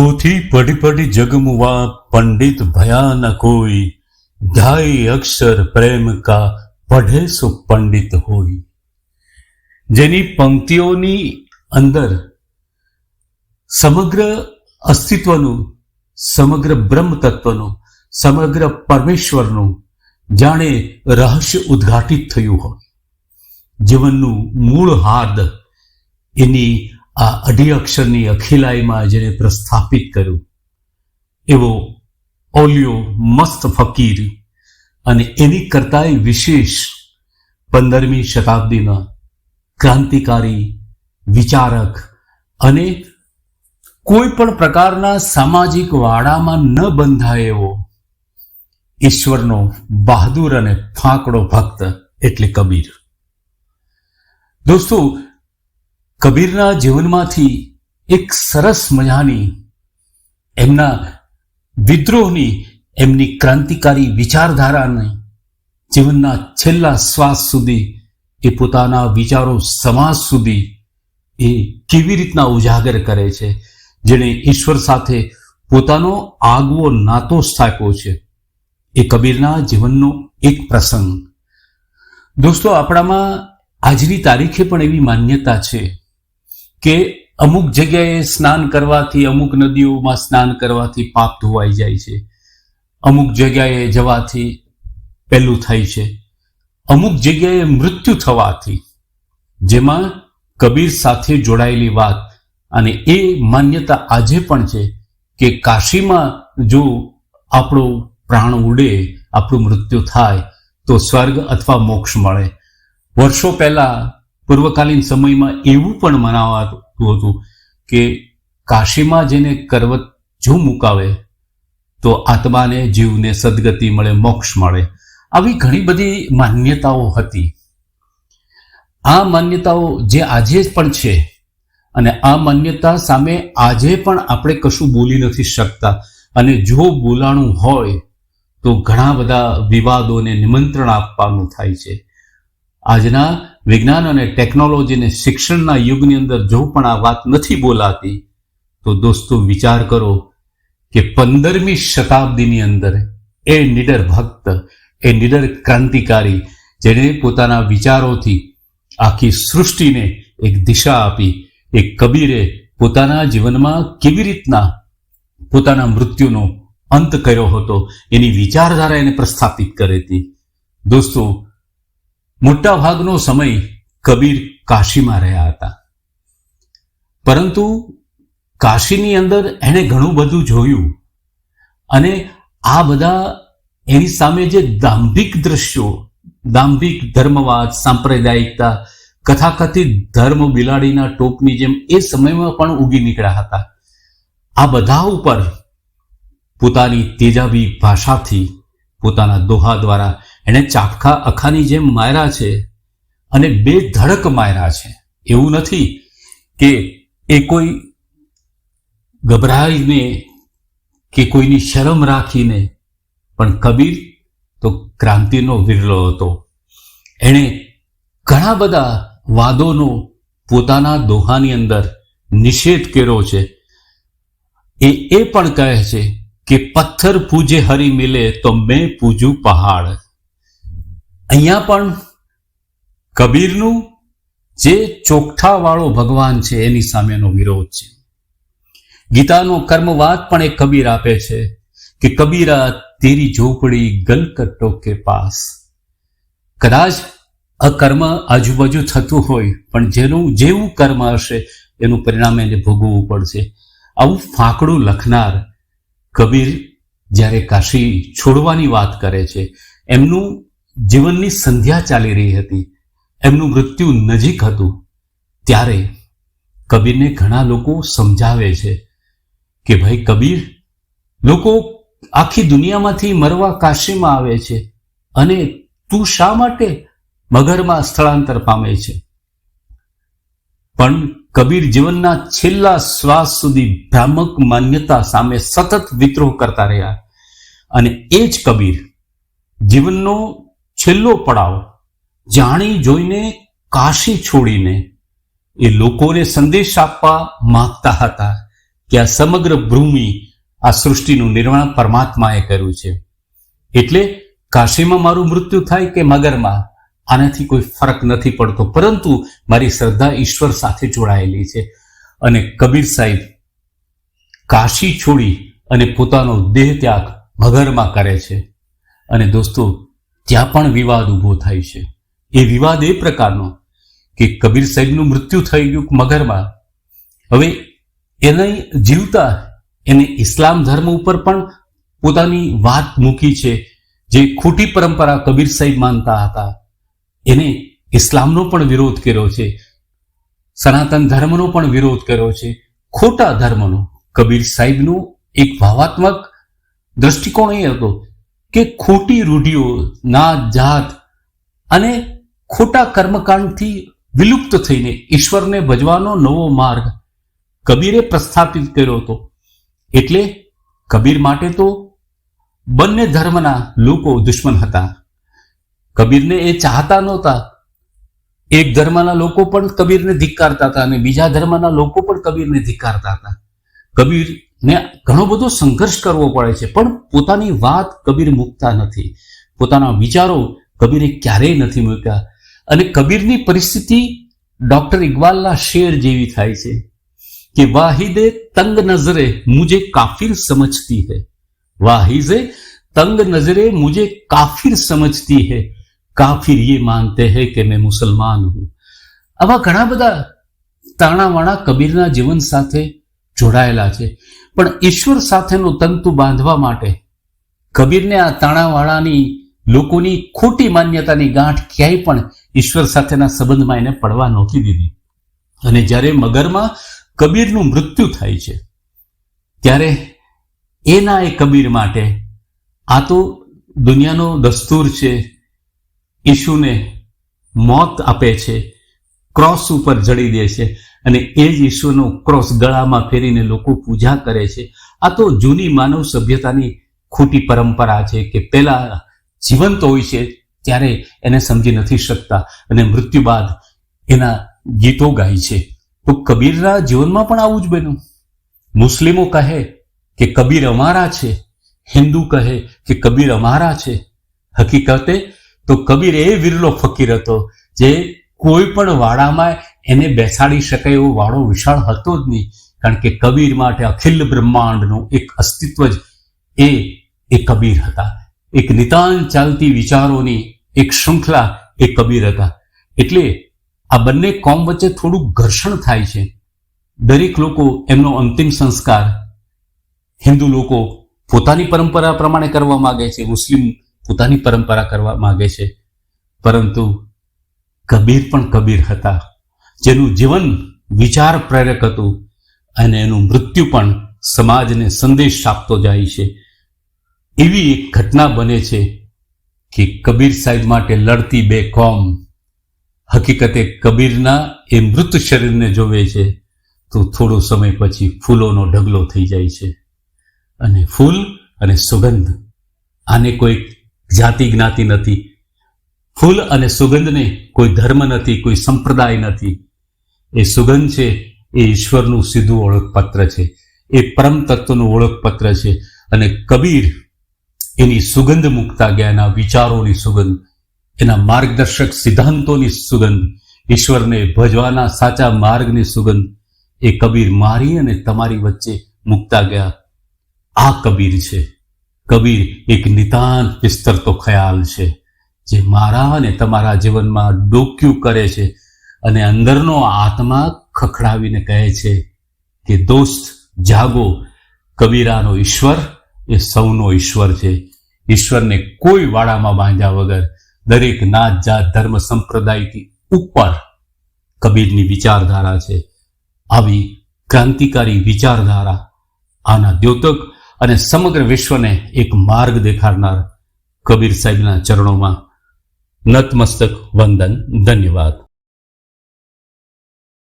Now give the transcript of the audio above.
પોથી પડી પડી જગમુવા પંડિત ભયા ન કોઈ ધાઈ અક્ષર પ્રેમ કા પઢે સુ પંડિત હોય. જેની પંક્તિઓની અંદર સમગ્ર અસ્તિત્વનું, સમગ્ર બ્રહ્મ તત્વનું સમગ્ર પરમેશ્વરનું જાણે રહસ્ય ઉદ્ઘાટિત થયું હોય. જીવનનું મૂળ હાર્દ એની આ અઢી અક્ષરની અખિલાઈમાં જેને પ્રસ્થાપિત કર્યું. એવો ઓલિયો મસ્ત ફકીર અને એની કરતાંય વિશેષ પંદરમી શતાબ્દીના ક્રાંતિકારી, વિચારક અને કોઈ પણ પ્રકારના સામાજિક વાડામાં ન બંધાય એવો ઈશ્વરનો બહાદુર અને ફાંકડો ભક્ત એટલે કબીર. દોસ્તો કબીરના જીવનમાંથી એક સરસ મજાની એમના વિદ્રોહની એમની ક્રાંતિકારી વિચારધારાને જીવનના છેલ્લા શ્વાસ સુધી, એ પોતાના વિચારો સમાજ સુધી એ કેવી રીતના ઉજાગર કરે છે? જેણે ઈશ્વર સાથે પોતાનો આગવો નાતો સ્થાપ્યો છે. એ કબીરના જીવનનો એક પ્રસંગ. દોસ્તો, આપણામાં આજની તારીખે પણ એવી માન્યતા છે કે અમુક જગ્યાએ સ્નાન કરવાથી, અમુક નદીઓમાં સ્નાન કરવાથી પાપ ધોવાઈ જાય છે. અમુક જગ્યાએ જવાથી પહેલું થાય છે. અમુક જગ્યાએ મૃત્યુ થવાથી, જેમાં કબીર સાથે જોડાયેલી વાત અને એ માન્યતા આજે પણ છે કે કાશીમાં જો આપણો પ્રાણ ઉડે, આપણું મૃત્યુ થાય, તો સ્વર્ગ અથવા મોક્ષ મળે. વર્ષો પહેલા પૂર્વકાલીન સમયમાં એવું પણ મનાવાતું હતું કે કાશીમાં જેને કરવત જો મુકાવે, તો આત્માને, જીવને સદગતિ મળે, મોક્ષ મળે. આવી ઘણી બધી માન્યતાઓ હતી. આ માન્યતાઓ જે આજે પણ છે અને આ માન્યતા સામે આજે પણ આપણે કશું બોલી નથી શકતા. અને જો બોલાણું હોય, તો ઘણા બધા વિવાદોને નિમંત્રણ આપવાનું થાય છે. આજના વિજ્ઞાન અને ટેકનોલોજીને શિક્ષણના યુગની અંદર જો પણ આ વાત નથી બોલાતી, તો દોસ્તો વિચાર કરો કે પંદરમી શતાબ્દીની અંદર એ નિડર ભક્ત, એ નિડર ક્રાંતિકારી, જેણે પોતાના વિચારોથી આખી સૃષ્ટિને એક દિશા આપી એ કબીરે પોતાના જીવનમાં કેવી રીતના પોતાના મૃત્યુનો અંત કર્યો હતો એની વિચારધારા એને પ્રસ્થાપિત કરી હતી. દોસ્તો મોટા ભાગનો સમય કબીર કાશીમાં રહ્યા હતા. પરંતુ કાશીની અંદર એણે ઘણું બધું જોયું અને આ બધા એની સામે જે દાંભિક દ્રશ્યો, દાંભિક ધર્મવાદ, સાંપ્રદાયિકતા, કથાકથિત ધર્મ બિલાડીના ટોપની જેમ એ સમયમાં પણ ઉગી નીકળ્યા હતા. આ બધા ઉપર પોતાની તેજાબી ભાષાથી, પોતાના દોહા દ્વારા એણે ચાપખા અખાની જેમ માર્યા છે અને બે ધડક માર્યા છે. એવું નથી કે એ કોઈ ગભરાઈને કે કોઈની શરમ રાખીને, પણ કબીર તો ક્રાંતિનો વિરલો હતો. એણે ઘણા બધા વાદોનો પોતાના દોહાની અંદર નિષેધ કર્યો છે. એ એ પણ કહે છે કે પથ્થર પૂજે હરી મિલે તો મેં પૂજું પહાડ. અહીંયા પણ કબીરનું જે ચોકઠાવાળો ભગવાન છે, એની સામેનો વિરોધ છે. ગીતાનો કર્મવાદ પણ એક કબીર આપે છે કે, કબીરા, તેરી ઝોપડી ગલકટ્ટો કે પાસ. કદાચ અકર્મ આજુબાજુ થતું હોય, પણ જેનું જેવું કર્મ હશે, એનું પરિણામ એને ભોગવવું પડશે. આવું ફાંકડું લખનાર કબીર જ્યારે કાશી છોડવાની વાત કરે છે, એમનું જીવનની સંધ્યા ચાલી રહી હતી. એમનું મૃત્યુ નજીક હતું. ત્યારે કબીરને ઘણા લોકો સમજાવે છે કે ભાઈ કબીર, લોકો આખી દુનિયામાંથી મરવા કાશીમાં આવે છે અને તું શા માટે મગરમાં સ્થળાંતર પામે છે? પણ કબીર જીવનના છેલ્લા શ્વાસ સુધી ભ્રામક માન્યતા સામે સતત વિદ્રોહ કરતા રહ્યા. અને એ જ કબીર જીવનનો છેલ્લો પડાવ, જાણી જોઈને કાશી છોડીને એ લોકોને સંદેશ આપવા માંગતા હતા કે આ સમગ્ર ભૂમિ આ સૃષ્ટિનું નિર્માણ પરમાત્માએ કર્યું છે. એટલે કાશીમાં મારું મૃત્યુ થાય કે મગરમાં, આનાથી કોઈ ફરક નથી પડતો. પરંતુ મારી શ્રદ્ધા ઈશ્વર સાથે જોડાયેલી છે. અને કબીર સાહેબ કાશી છોડી અને પોતાનો દેહ ત્યાગ મગરમાં કરે છે. અને દોસ્તો ત્યાં પણ વિવાદ ઊભો થાય છે. એ વિવાદ એ પ્રકારનો કે કબીર સાહેબનું મૃત્યુ થઈ ગયું મગરમાં. હવે એને જીવતા એને ઇસ્લામ ધર્મ ઉપર પણ પોતાની વાત મૂકી છે. જે ખોટી પરંપરા કબીર સાહેબ માનતા હતા. એને ઇસ્લામનો પણ વિરોધ કર્યો છે. સનાતન ધર્મનો પણ વિરોધ કર્યો છે. ખોટા ધર્મનો. કબીર સાહેબનો એક ભાવાત્મક દ્રષ્ટિકોણ એ હતો. કે ખોટી રૂઢિઓ, નાત જાત અને ખોટા કર્મકાંડથી વિલુપ્ત થઈને ઈશ્વરને ભજવાનો નવો માર્ગ કબીરે પ્રસ્થાપિત કર્યો હતો. એટલે કબીર માટે તો બંને ધર્મના લોકો દુશ્મન હતા. કબીરને એ ચાહતા નહોતા. એક ધર્મના લોકો પણ કબીરને ધિક્કારતા હતા અને બીજા ધર્મના લોકો પણ કબીરને ધિક્કારતા હતા. ને ઘણો બધો સંઘર્ષ કરવો પડે છે, પણ પોતાની વાત કબીર મૂકતા નથી. પોતાના વિચારો કબીરે ક્યારેય નથી મૂક્યા. અને કબીરની પરિસ્થિતિ ડોક્ટર ઇકબાલના શેર જેવી થાય છે કે, વાહિદે તંગ નજરે મુજે કાફિર સમજતી હે. વાહિદે તંગ નજરે મુજે કાફિર સમજતી હે. કાફિર યે માનતે હે કે મેં મુસલમાન હું. આવા ઘણા બધા તાણાવાણા કબીરના જીવન સાથે જોડાયેલા છે. પણ ઈશ્વર સાથેનું તંતુ બાંધવા માટે કબીરને આ તાણાવાળાની લોકોની ખોટી માન્યતાની ગાંઠ ક્યાંય પણ ઈશ્વર સાથેના સંબંધમાં એને પડવા નહોતી દીધી. અને જ્યારે મગરમાં કબીરનું મૃત્યુ થાય છે, ત્યારે એના એ કબીર માટે આ તો દુનિયાનો દસ્તુર છે, ઈશુને મોત આપે છે, ક્રોસ ઉપર જડી દે છે. અને એ જ ઈશ્વરનો ક્રોસ ગળામાં ફેરીને લોકો પૂજા કરે છે. આ તો જૂની માનવ સભ્યતાની ખોટી પરંપરા છે કે પેલા જીવંત હોય છે, ત્યારે એને સમજી નથી શકતા અને મૃત્યુ બાદ એના ગીતો ગાય છે. તો કબીરના જીવનમાં પણ આવું જ બન્યું. મુસ્લિમો કહે કે કબીર અમારા છે. હિન્દુ કહે કે કબીર અમારા છે. હકીકતે તો કબીર એ વિરલો ફકીર હતો જે કોઈ પણ વાડામાં એને બેસાડી શકાય એવો વાળો વિશાળ હતો જ નહીં. કારણ કે કબીર માટે અખિલ બ્રહ્માંડનું એક અસ્તિત્વ જ એ એ કબીર હતા. એક નિતાંત ચાલતી વિચારોની એક શૃંખલા એ કબીર હતા. એટલે આ બંને કોમ વચ્ચે થોડું ઘર્ષણ થાય છે. દરેક લોકો એમનો અંતિમ સંસ્કાર હિન્દુ લોકો પોતાની પરંપરા પ્રમાણે કરવા માગે છે, મુસ્લિમ પોતાની પરંપરા કરવા માંગે છે. પરંતુ કબીર પણ કબીર હતા. જેનું જીવન વિચાર પ્રેરક હતું અને એનું મૃત્યુ પણ સમાજને સંદેશ આપતો જાય છે. એવી એક ઘટના બને છે કે કબીર સાહેબ માટે લડતી બે કોમ હકીકતે કબીરના એ મૃત શરીરને જોવે છે તો થોડો સમય પછી ફૂલોનો ઢગલો થઈ જાય છે. અને ફૂલ અને સુગંધ આને કોઈ જાતિ જ્ઞાતિ નથી. ફૂલ અને સુગંધને કોઈ ધર્મ નથી, કોઈ સંપ્રદાય નથી. એ સુગંધ છે, એ ઈશ્વરનું સીધું ઓળખપત્ર છે. એ પરમ તત્વનું ઓળખપત્ર છે. અને કબીર એની સુગંધ મૂકતા ગયા, એના વિચારોની સુગંધ, એના માર્ગદર્શક સિદ્ધાંતોની સુગંધ, ઈશ્વરને ભજવાના સાચા માર્ગની સુગંધ, એ કબીર મારી અને તમારી વચ્ચે મૂકતા ગયા. આ કબીર છે. કબીર એક નિતાંત વિસ્તરતો ખ્યાલ છે, જે મારા અને તમારા જીવનમાં ડોક્યું કરે છે. અને અંદરનો આત્મા ખખડાવીને કહે છે કે, દોસ્ત, જાગો. કબીરાનો ઈશ્વર એ સૌનો ઈશ્વર છે. ઈશ્વરને કોઈ વાડામાં બાંધ્યા વગર દરેક નાત જાત ધર્મ સંપ્રદાયથી ઉપર કબીરની વિચારધારા છે. આવી ક્રાંતિકારી વિચારધારા આના દ્યોતક અને સમગ્ર વિશ્વને એક માર્ગ દેખાડનાર કબીર સાહેબના ચરણોમાં નતમસ્તક. વંદન. ધન્યવાદ.